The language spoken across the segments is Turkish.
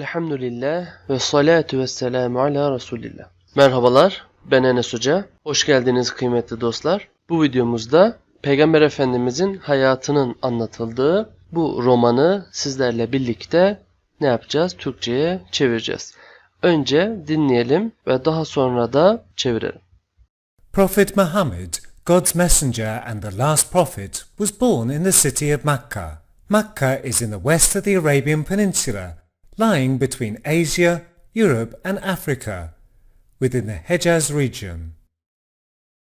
Elhamdülillah ve salatu ve selamu ala Resulillah. Merhabalar, ben Enes Hoca. Hoş geldiniz kıymetli dostlar. Bu videomuzda Peygamber Efendimizin hayatının anlatıldığı bu romanı sizlerle birlikte ne yapacağız? Türkçe'ye çevireceğiz. Önce dinleyelim ve daha sonra da çevirelim. Prophet Muhammad, God's messenger and the last prophet, was born in the city of Makkah. Makkah is in the west of the Arabian Peninsula, lying between Asia, Europe and Africa, within the Hejaz region.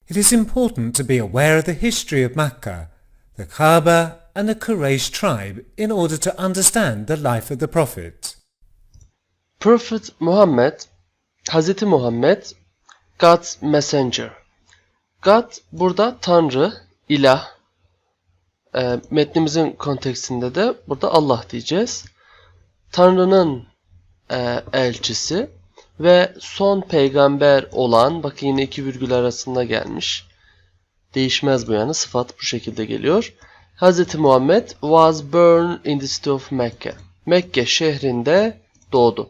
It is important to be aware of the history of Makkah, the Kaaba and the Quraysh tribe in order to understand the life of the Prophet. Prophet Muhammed, Hazreti Muhammed, God's messenger. God burada Tanrı, ilah. E, metnimizin kontekstinde de burada Allah diyeceğiz. Tanrı'nın e, elçisi ve son peygamber olan, bakın yine iki virgül arasında gelmiş. Değişmez bu yani, sıfat bu şekilde geliyor. Hz. Muhammed was born in the city of Mekke. Mekke şehrinde doğdu.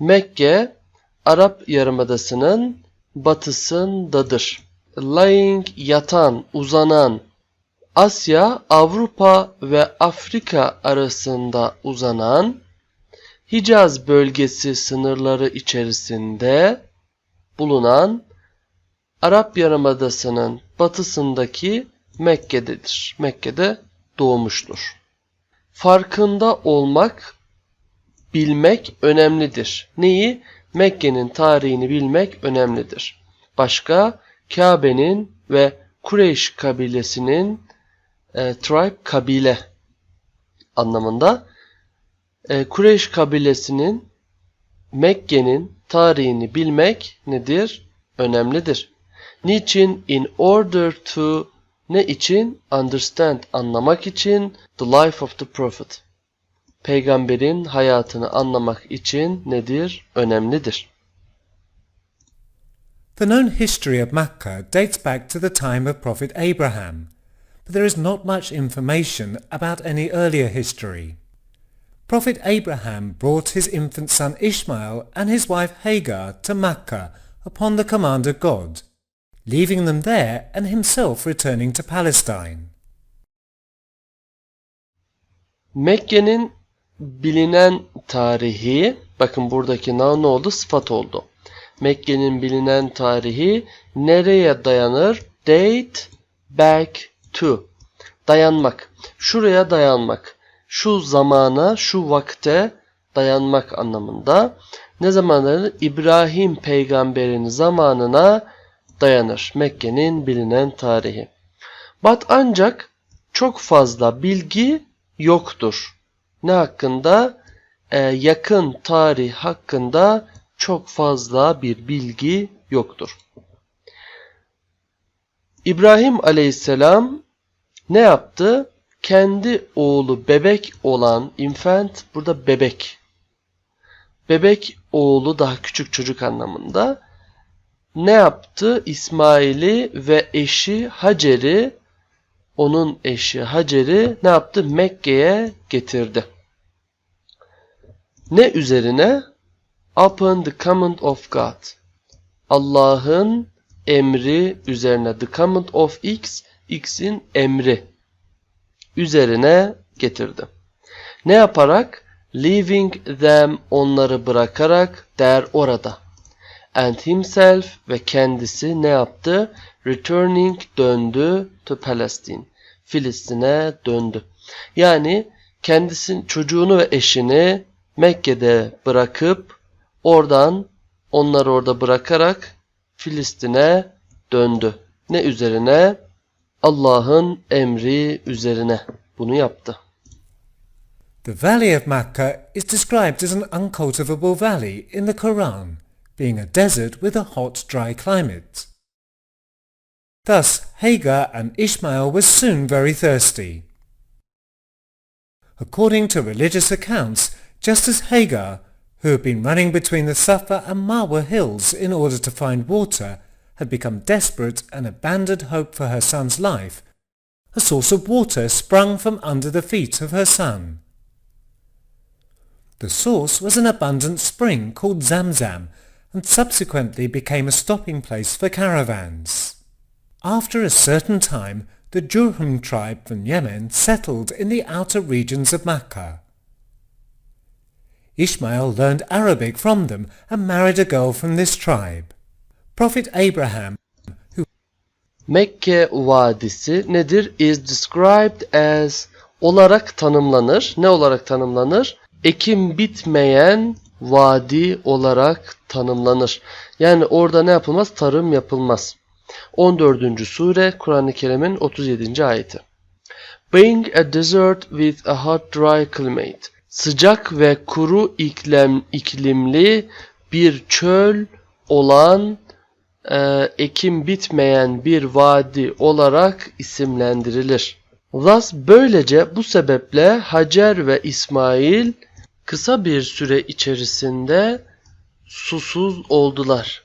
Mekke, Arap Yarımadası'nın batısındadır. Lying, yatan, uzanan, Asya, Avrupa ve Afrika arasında uzanan, Hicaz bölgesi sınırları içerisinde bulunan Arap Yarımadası'nın batısındaki Mekke'dedir. Mekke'de doğmuştur. Farkında olmak, bilmek önemlidir. Neyi? Mekke'nin tarihini bilmek önemlidir. Başka Kabe'nin ve Kureyş kabilesinin e, tribe kabile anlamında Kureyş kabilesinin Mekke'nin tarihini bilmek nedir? Önemlidir. Niçin? In order to ne için? Understand, anlamak için the life of the prophet. Peygamberin hayatını anlamak için nedir? Önemlidir. The known history of Makkah dates back to the time of Prophet Abraham, but there is not much information about any earlier history. Prophet Abraham brought his infant son Ishmael and his wife Hagar to Makkah upon the command of God, leaving them there and himself returning to Palestine. Mekke'nin bilinen tarihi, bakın buradaki ne oldu? Sıfat oldu. Mekke'nin bilinen tarihi nereye dayanır? Date back to. Dayanmak. Şuraya dayanmak. Şu zamana, şu vakte dayanmak anlamında. Ne zaman dayanır? İbrahim peygamberin zamanına dayanır. Mekke'nin bilinen tarihi. But ancak çok fazla bilgi yoktur. Ne hakkında? Ee, yakın tarih hakkında çok fazla bir bilgi yoktur. İbrahim aleyhisselam ne yaptı? Kendi oğlu bebek olan infant burada bebek. Bebek oğlu daha küçük çocuk anlamında. Ne yaptı? İsmail'i ve eşi Hacer'i onun eşi Hacer'i ne yaptı? Mekke'ye getirdi. Ne üzerine? Upon the command of God. Allah'ın emri üzerine. The command of X, X'in emri üzerine getirdi. Ne yaparak? Leaving them onları bırakarak der orada. And himself ve kendisi ne yaptı? Returning döndü to Palestine. Filistin'e döndü. Yani kendisinin çocuğunu ve eşini Mekke'de bırakıp oradan onları orada bırakarak Filistin'e döndü. Ne üzerine? Allah'ın emri üzerine bunu yaptı. The Valley of Makkah is described as an uncultivable valley in the Quran, being a desert with a hot, dry climate. Thus, Hagar and Ishmael were soon very thirsty. According to religious accounts, just as Hagar, who had been running between the Safa and Marwa hills in order to find water, had become desperate and abandoned hope for her son's life, a source of water sprung from under the feet of her son. The source was an abundant spring called Zamzam and subsequently became a stopping place for caravans. After a certain time, the Jurhum tribe from Yemen settled in the outer regions of Makkah. Ishmael learned Arabic from them and married a girl from this tribe. Prophet Abraham, Mekke Vadisi nedir? Is described as olarak tanımlanır. Ne olarak tanımlanır? Ekim bitmeyen vadi olarak tanımlanır. Yani orada ne yapılmaz? Tarım yapılmaz. 14. sure Kur'an-ı Kerim'in 37. ayeti. Being a desert with a hot dry climate. Sıcak ve kuru iklim, iklimli bir çöl olan e, ekim bitmeyen bir vadi olarak isimlendirilir. Thus böylece bu sebeple Hacer ve İsmail kısa bir süre içerisinde susuz oldular.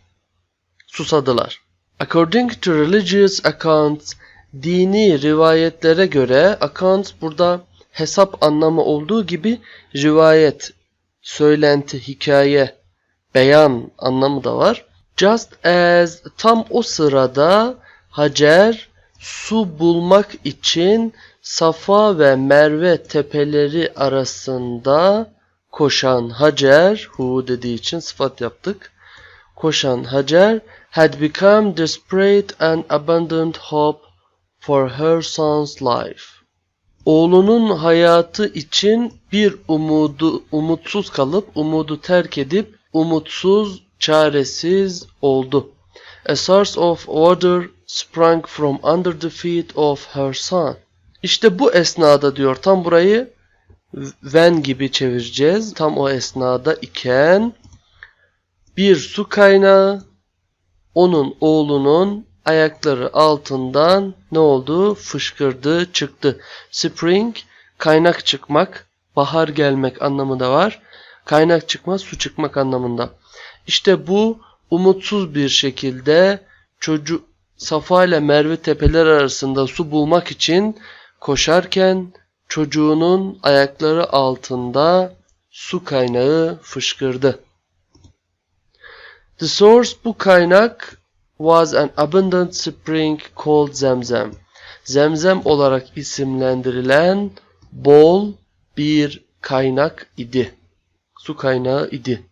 Susadılar. According to religious accounts, dini rivayetlere göre accounts burada hesap anlamı olduğu gibi rivayet, söylenti, hikaye, beyan anlamı da var. Just as tam o sırada Hacer su bulmak için Safa ve Merve tepeleri arasında koşan Hacer, hu dediği için sıfat yaptık. Koşan Hacer had become desperate and abandoned hope for her son's life. Oğlunun hayatı için bir umudu umutsuz kalıp umudu terk edip umutsuz çaresiz oldu. A source of water sprang from under the feet of her son. İşte bu esnada diyor tam burayı when gibi çevireceğiz. Tam o esnada iken bir su kaynağı onun oğlunun ayakları altından ne oldu? Fışkırdı, çıktı. Spring, kaynak çıkmak, bahar gelmek anlamında var. Kaynak çıkma, su çıkmak anlamında. İşte bu umutsuz bir şekilde çocuk Safa ile Merve tepeler arasında su bulmak için koşarken çocuğunun ayakları altında su kaynağı fışkırdı. The source bu kaynak was an abundant spring called Zemzem. Zemzem olarak isimlendirilen bol bir kaynak idi. Su kaynağı idi.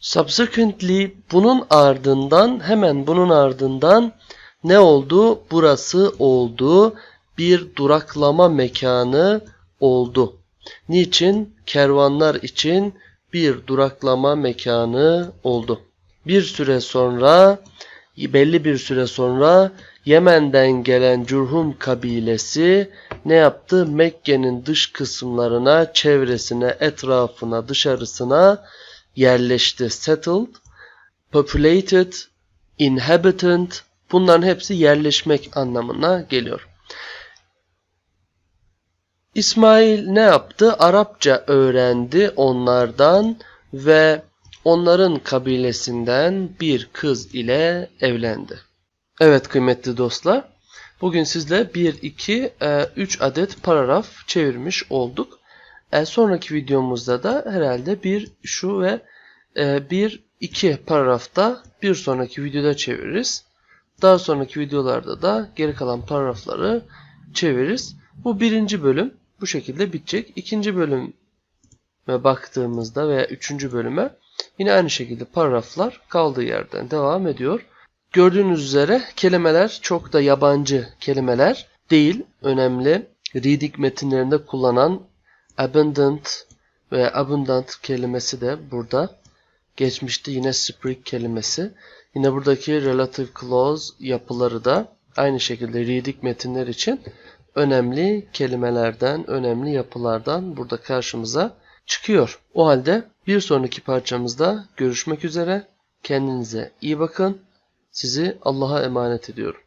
Subsequently bunun ardından hemen bunun ardından ne oldu? Burası oldu. Bir duraklama mekanı oldu. Niçin? Kervanlar için bir duraklama mekanı oldu. Bir süre sonra belli bir süre sonra Yemen'den gelen Curhum kabilesi ne yaptı? Mekke'nin dış kısımlarına, çevresine, etrafına, dışarısına yerleşti. Settled, populated, inhabitant bunların hepsi yerleşmek anlamına geliyor. İsmail ne yaptı? Arapça öğrendi onlardan ve onların kabilesinden bir kız ile evlendi. Evet kıymetli dostlar. Bugün sizle 1, 2, 3 adet paragraf çevirmiş olduk. E, sonraki videomuzda da herhalde bir şu ve e, bir iki paragrafta bir sonraki videoda çeviririz. Daha sonraki videolarda da geri kalan paragrafları çeviririz. Bu birinci bölüm bu şekilde bitecek. İkinci bölüme baktığımızda veya üçüncü bölüme yine aynı şekilde paragraflar kaldığı yerden devam ediyor. Gördüğünüz üzere kelimeler çok da yabancı kelimeler değil. Önemli. Reading metinlerinde kullanan abundant ve abundant kelimesi de burada. Geçmişte yine spring kelimesi. Yine buradaki relative clause yapıları da aynı şekilde reading metinler için önemli kelimelerden, önemli yapılardan burada karşımıza çıkıyor. O halde bir sonraki parçamızda görüşmek üzere. Kendinize iyi bakın. Sizi Allah'a emanet ediyorum.